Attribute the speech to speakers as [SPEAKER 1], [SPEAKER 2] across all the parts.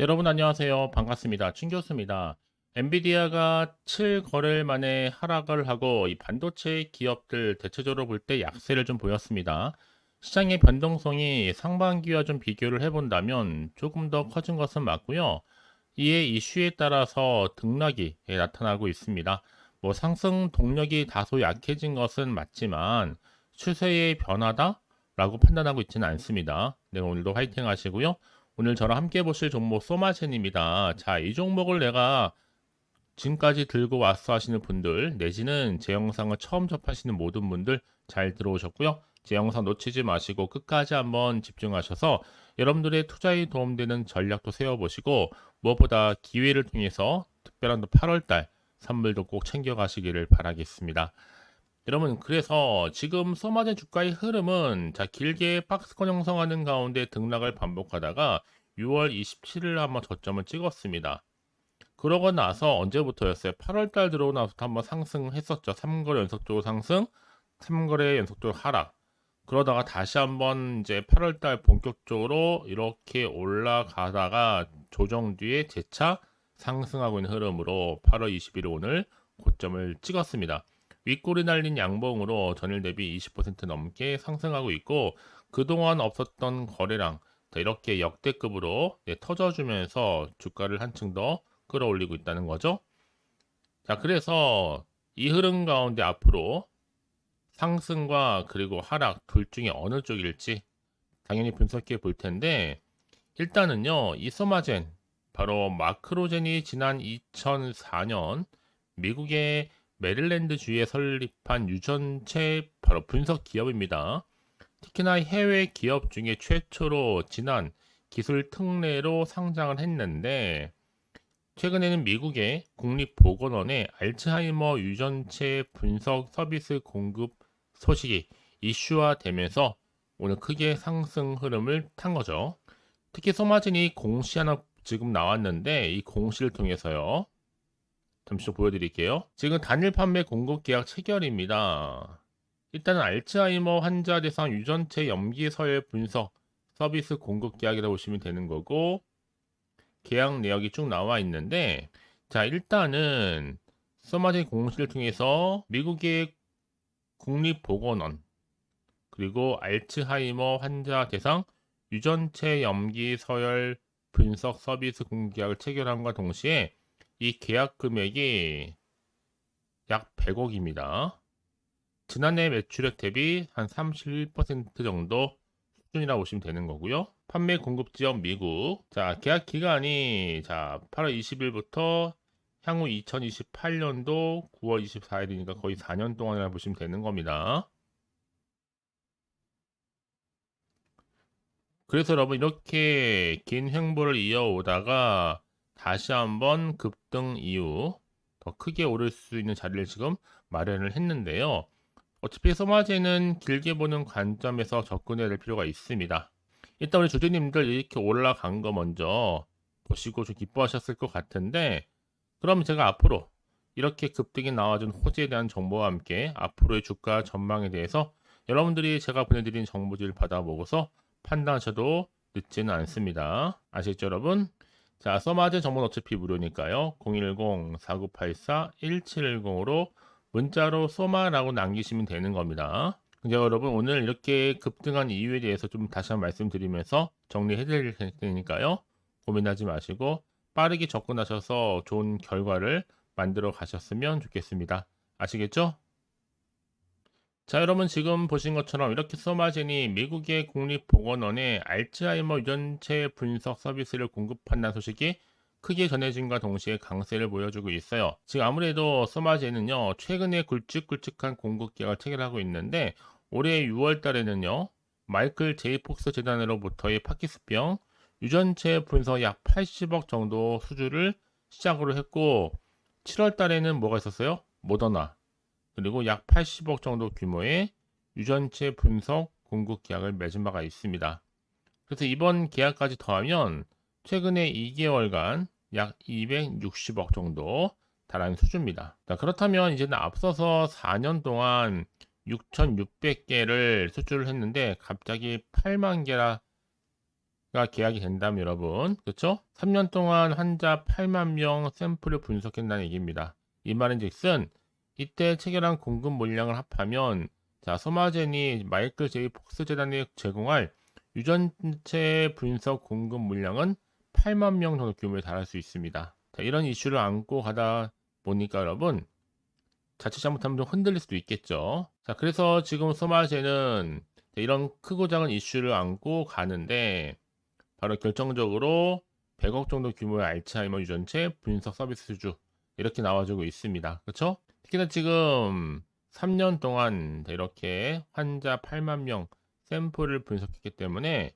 [SPEAKER 1] 여러분 안녕하세요. 반갑습니다. 춘 교수입니다. 엔비디아가 7거래일 만에 하락을 하고 이 반도체 기업들 대체적으로 볼 때 약세를 좀 보였습니다. 시장의 변동성이 상반기와 좀 비교를 해본다면 조금 더 커진 것은 맞고요. 이에 이슈에 따라서 등락이 나타나고 있습니다. 뭐 상승 동력이 다소 약해진 것은 맞지만 추세의 변화다라고 판단하고 있지는 않습니다. 네, 오늘도 화이팅 하시고요. 오늘 저랑 함께 보실 종목 소마젠입니다. 자, 이 종목을 내가 지금까지 들고 왔어 하시는 분들 내지는 제 영상을 처음 접하시는 모든 분들 잘 들어오셨고요. 제 영상 놓치지 마시고 끝까지 한번 집중하셔서 여러분들의 투자에 도움되는 전략도 세워보시고 무엇보다 기회를 통해서 특별한 8월달 선물도 꼭 챙겨가시기를 바라겠습니다. 여러분 그래서 지금 소마젠 주가의 흐름은 자 길게 박스권 형성하는 가운데 등락을 반복하다가 6월 27일 한번 저점을 찍었습니다. 그러고 나서 언제부터였어요? 8월달 들어오고 나서부터 한번 상승했었죠. 3거래 연속적으로 상승, 3거래 연속적으로 하락. 그러다가 다시 한번 이제 8월달 본격적으로 이렇게 올라가다가 조정 뒤에 재차 상승하고 있는 흐름으로 8월 20일 오늘 고점을 찍었습니다. 윗골이 날린 양봉으로 전일 대비 20% 넘게 상승하고 있고 그동안 없었던 거래량 이렇게 역대급으로 네, 터져주면서 주가를 한층 더 끌어올리고 있다는 거죠. 자, 그래서 이 흐름 가운데 앞으로 상승과 그리고 하락 둘 중에 어느 쪽일지 당연히 분석해 볼 텐데 일단은요, 이 소마젠 바로 마크로젠이 지난 2004년 미국의 메릴랜드 주에 설립한 유전체 바로 분석 기업입니다. 특히나 해외 기업 중에 최초로 지난 기술 특례로 상장을 했는데 최근에는 미국의 국립보건원의 알츠하이머 유전체 분석 서비스 공급 소식이 이슈화되면서 오늘 크게 상승 흐름을 탄 거죠. 특히 소마진이 공시 하나 지금 나왔는데 이 공시를 통해서요. 잠시 좀 보여드릴게요. 지금 단일 판매 공급 계약 체결입니다. 일단은 알츠하이머 환자 대상 유전체 염기 서열 분석 서비스 공급 계약이라고 보시면 되는 거고 계약 내역이 쭉 나와 있는데 자 일단은 서마진 공시를 통해서 미국의 국립보건원 그리고 알츠하이머 환자 대상 유전체 염기 서열 분석 서비스 공급 계약을 체결함과 동시에 이 계약 금액이 약 100억입니다. 지난해 매출액 대비 한 31% 정도 수준이라고 보시면 되는 거고요. 판매 공급 지역 미국. 자, 계약 기간이 자, 8월 20일부터 향후 2028년도 9월 24일이니까 거의 4년 동안이라고 보시면 되는 겁니다. 그래서 여러분 이렇게 긴 횡보를 이어오다가 다시 한번 급등 이후 더 크게 오를 수 있는 자리를 지금 마련을 했는데요. 어차피 소마제는 길게 보는 관점에서 접근해야 될 필요가 있습니다. 일단 우리 주주님들 이렇게 올라간 거 먼저 보시고 좀 기뻐하셨을 것 같은데 그럼 제가 앞으로 이렇게 급등이 나와준 호재에 대한 정보와 함께 앞으로의 주가 전망에 대해서 여러분들이 제가 보내드린 정보지를 받아보고서 판단하셔도 늦지는 않습니다. 아시겠죠 여러분? 자, 써마젠 정보는 어차피 무료니까요. 010-4984-1710으로 문자로 소마라고 남기시면 되는 겁니다. 이제 여러분 오늘 이렇게 급등한 이유에 대해서 좀 다시 한번 말씀드리면서 정리해 드릴 테니까요. 고민하지 마시고 빠르게 접근하셔서 좋은 결과를 만들어 가셨으면 좋겠습니다. 아시겠죠? 자, 여러분 지금 보신 것처럼 이렇게 소마젠이 미국의 국립보건원에 알츠하이머 유전체 분석 서비스를 공급한다는 소식이 크게 전해진과 동시에 강세를 보여주고 있어요. 지금 아무래도 소마젠은요, 최근에 굵직굵직한 공급 계약을 체결하고 있는데 올해 6월 달에는요, 마이클 제이 폭스 재단으로부터의 파키스병 유전체 분석 약 80억 정도 수주를 시작으로 했고 7월 달에는 뭐가 있었어요? 모더나 그리고 약 80억 정도 규모의 유전체 분석 공급 계약을 맺은 바가 있습니다. 그래서 이번 계약까지 더하면 최근에 2개월간 약 260억 정도 달하는 수준입니다. 자, 그렇다면 이제는 앞서서 4년 동안 6,600개를 수주를 했는데 갑자기 8만 개라 가 계약이 된다면 여러분 그렇죠? 3년 동안 환자 8만 명 샘플을 분석했다는 얘기입니다. 이 말인즉슨 이때 체결한 공급 물량을 합하면 자 소마젠이 마이클 제이 폭스 재단에 제공할 유전체 분석 공급 물량은 8만 명 정도 규모에 달할 수 있습니다. 자, 이런 이슈를 안고 가다 보니까 여러분 자칫 잘못하면 좀 흔들릴 수도 있겠죠. 자, 그래서 지금 소마제는 이런 크고 작은 이슈를 안고 가는데 바로 결정적으로 100억 정도 규모의 알츠하이머 유전체 분석 서비스 수주 이렇게 나와주고 있습니다. 그렇죠? 특히나 지금 3년 동안 이렇게 환자 8만 명 샘플을 분석했기 때문에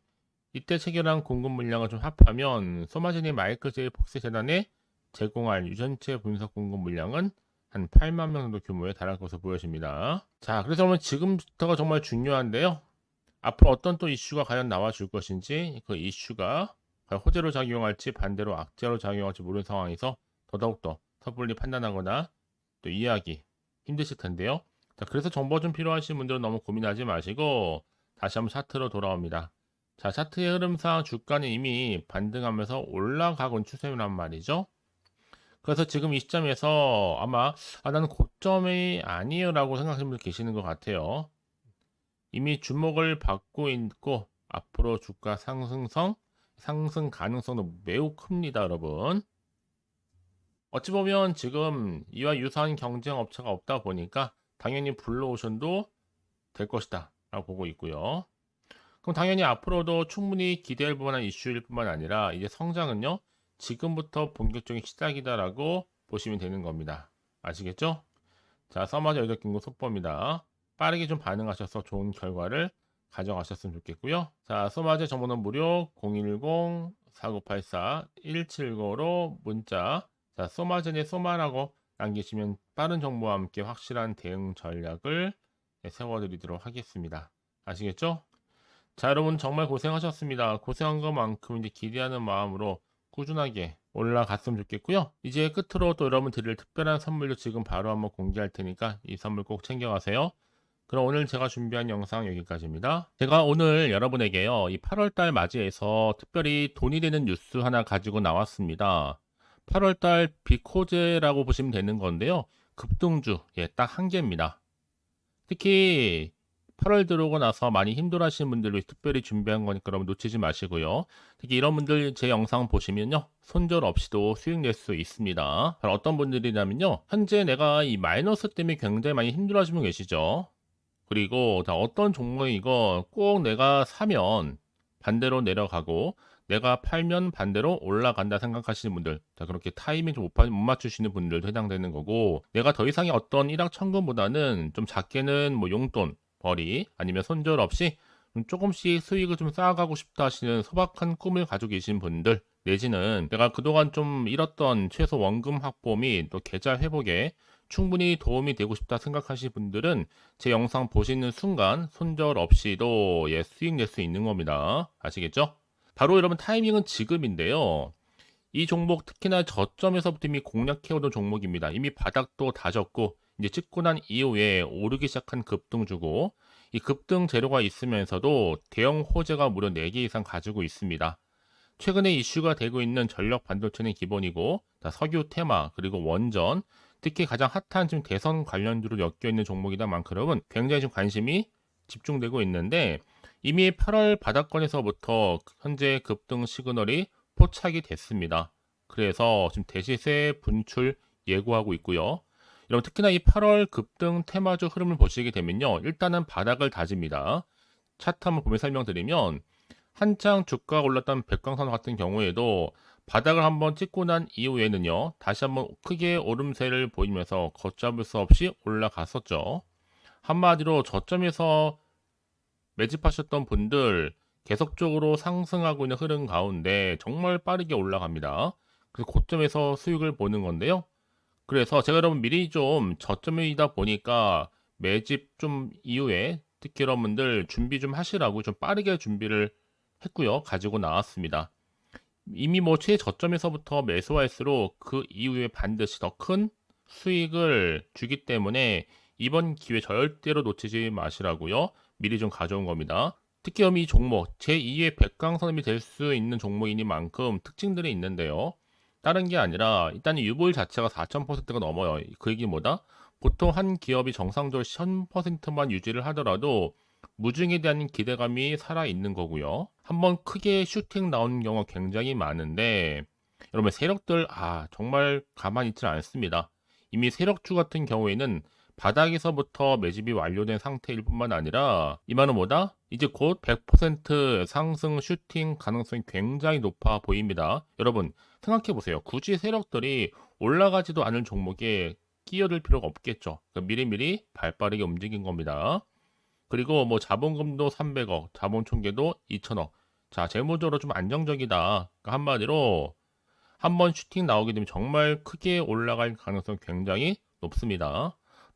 [SPEAKER 1] 이때 체결한 공급 물량을 좀 합하면 소마제니 마이클 제이 폭스 재단에 제공할 유전체 분석 공급 물량은 한 8만 명 정도 규모에 달할 것으로 보여집니다. 자, 그래서 오늘 지금부터가 정말 중요한데요. 앞으로 어떤 또 이슈가 과연 나와줄 것인지 그 이슈가 과연 호재로 작용할지 반대로 악재로 작용할지 모르는 상황에서 더더욱더 섣불리 판단하거나 또 이해하기 힘드실 텐데요. 자, 그래서 정보 좀 필요하신 분들은 너무 고민하지 마시고 다시 한번 차트로 돌아옵니다. 자, 차트의 흐름상 주가는 이미 반등하면서 올라가곤 추세란 말이죠. 그래서 지금 이 시점에서 아마 아, 나는 고점이 아니에요 라고 생각하시는 분 계시는 것 같아요. 이미 주목을 받고 있고 앞으로 주가 상승성, 상승 가능성도 매우 큽니다, 여러분. 어찌 보면 지금 이와 유사한 경쟁 업체가 없다 보니까 당연히 블루오션도 될 것이다 라고 보고 있고요. 그럼 당연히 앞으로도 충분히 기대할 만한 이슈일 뿐만 아니라 이제 성장은요 지금부터 본격적인 시작이다라고 보시면 되는 겁니다. 아시겠죠? 자, 여덟 긴고 속보입니다. 빠르게 좀 반응하셔서 좋은 결과를 가져가셨으면 좋겠고요. 자, 소마제 정보는 무료 010-4984-179로 문자 자, 소마젠의 소마라고 남기시면 빠른 정보와 함께 확실한 대응 전략을 네, 세워드리도록 하겠습니다. 아시겠죠? 자, 여러분 정말 고생하셨습니다. 고생한 것만큼 이제 기대하는 마음으로 꾸준하게 올라갔으면 좋겠고요. 이제 끝으로 또 여러분 드릴 특별한 선물도 지금 바로 한번 공개할 테니까 이 선물 꼭 챙겨가세요. 그럼 오늘 제가 준비한 영상 여기까지입니다. 제가 오늘 여러분에게요, 이 8월달 맞이해서 특별히 돈이 되는 뉴스 하나 가지고 나왔습니다. 8월달 비코제라고 보시면 되는 건데요. 급등주, 예, 딱 한 개입니다. 특히 8월 들어오고 나서 많이 힘들어하시는 분들을 특별히 준비한 거니까 여러분 놓치지 마시고요. 특히 이런 분들 제 영상 보시면요. 손절 없이도 수익 낼 수 있습니다. 어떤 분들이냐면요. 현재 내가 이 마이너스 때문에 굉장히 많이 힘들어하시는 분 계시죠. 그리고 다 어떤 종목이고 꼭 내가 사면 반대로 내려가고 내가 팔면 반대로 올라간다 생각하시는 분들, 자, 그렇게 타이밍 좀 못 맞추시는 분들도 해당되는 거고, 내가 더 이상의 어떤 일확천금보다는 좀 작게는 뭐 용돈, 벌이 아니면 손절 없이 조금씩 수익을 좀 쌓아가고 싶다 하시는 소박한 꿈을 가지고 계신 분들 내지는 내가 그동안 좀 잃었던 최소 원금 확보 및 또 계좌 회복에 충분히 도움이 되고 싶다 생각하시는 분들은 제 영상 보시는 순간 손절 없이도 예, 수익 낼 수 있는 겁니다. 아시겠죠? 바로 여러분 타이밍은 지금인데요. 이 종목 특히나 저점에서부터 이미 공략해오던 종목입니다. 이미 바닥도 다졌고 이제 찍고 난 이후에 오르기 시작한 급등주고 이 급등 재료가 있으면서도 대형 호재가 무려 4개 이상 가지고 있습니다. 최근에 이슈가 되고 있는 전력 반도체는 기본이고 석유 테마 그리고 원전 특히 가장 핫한 지금 대선 관련주로 엮여 있는 종목이다 만큼 굉장히 좀 관심이 집중되고 있는데 이미 8월 바닥권에서부터 현재 급등 시그널이 포착이 됐습니다. 그래서 지금 대시세 분출 예고하고 있고요. 여러분 특히나 이 8월 급등 테마주 흐름을 보시게 되면요. 일단은 바닥을 다집니다. 차트 한번 보면 설명드리면 한창 주가가 올랐던 백광선 같은 경우에도 바닥을 한번 찍고 난 이후에는요. 다시 한번 크게 오름세를 보이면서 걷잡을 수 없이 올라갔었죠. 한마디로 저점에서 매집하셨던 분들 계속적으로 상승하고 있는 흐름 가운데 정말 빠르게 올라갑니다. 그래서 고점에서 수익을 보는 건데요. 그래서 제가 여러분 미리 좀 저점이다 보니까 매집 좀 이후에 특히 여러분들 준비 좀 하시라고 좀 빠르게 준비를 했고요. 가지고 나왔습니다. 이미 뭐 최저점에서부터 매수할수록 그 이후에 반드시 더 큰 수익을 주기 때문에 이번 기회 절대로 놓치지 마시라고요. 미리 좀 가져온 겁니다. 특히 이 종목 제2의 백강선이 될 수 있는 종목이니만큼 특징들이 있는데요. 다른 게 아니라 일단 이 유보율 자체가 4,000%가 넘어요. 그 얘기 뭐다? 보통 한 기업이 정상적으로 1000%만 유지를 하더라도 무중에 대한 기대감이 살아 있는 거고요. 한번 크게 슈팅 나오는 경우가 굉장히 많은데 여러분 세력들 아 정말 가만히 있질 않습니다. 이미 세력주 같은 경우에는 바닥에서부터 매집이 완료된 상태일 뿐만 아니라 이 말은 뭐다? 이제 곧 100% 상승 슈팅 가능성이 굉장히 높아 보입니다. 여러분 생각해 보세요. 굳이 세력들이 올라가지도 않을 종목에 끼어들 필요가 없겠죠. 그러니까 미리미리 발빠르게 움직인 겁니다. 그리고 뭐 자본금도 300억, 자본 총계도 2천억. 자, 재무적으로 좀 안정적이다. 그러니까 한마디로 한번 슈팅 나오게 되면 정말 크게 올라갈 가능성이 굉장히 높습니다.